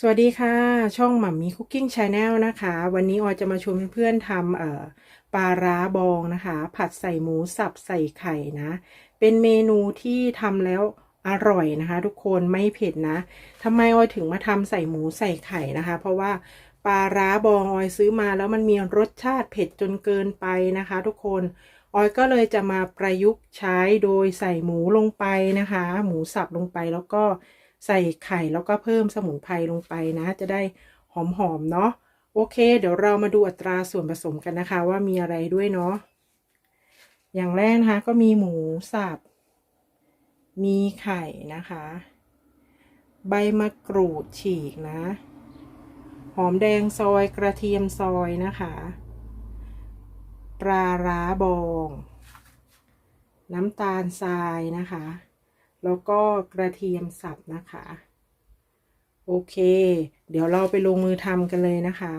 สวัสดีค่ะ ช่องหมัมมี่คุกกิ้งชาแนลนะคะ วันนี้ออยจะมาชวนเพื่อนๆทำเอ่อปลาร้าบองนะคะ ผัดใส่หมูสับใส่ไข่นะ เป็นเมนูที่ทำแล้วอร่อยนะคะ ทุกคนไม่เผ็ดนะทำไมออยถึงมาทำใส่หมูใส่ไข่นะคะ เพราะว่าปลาร้าบองออยซื้อมาแล้วมันมีรสชาติเผ็ดจนเกินไปนะคะ ทุกคนออยก็เลยจะมาประยุกต์ใช้โดยใส่หมูลงไปนะคะ หมูสับลงไปแล้วก็ ใส่ไข่แล้วก็เพิ่มสมุนไพรลงไปนะ จะได้หอมๆเนาะโอเค เดี๋ยวเรามาดูอัตราส่วนผสมกันนะคะ ว่ามีอะไรด้วยเนาะอย่างแรกนะคะก็มีหมูสับมีไข่นะคะ ใบมะกรูดฉีกนะ หอมแดงซอยกระเทียมซอยนะคะ ปลาร้าบอง น้ำตาลทรายนะคะ แล้วก็กระเทียมสับนะคะ โอเค เดี๋ยวเราไปลงมือทำกันเลยนะคะ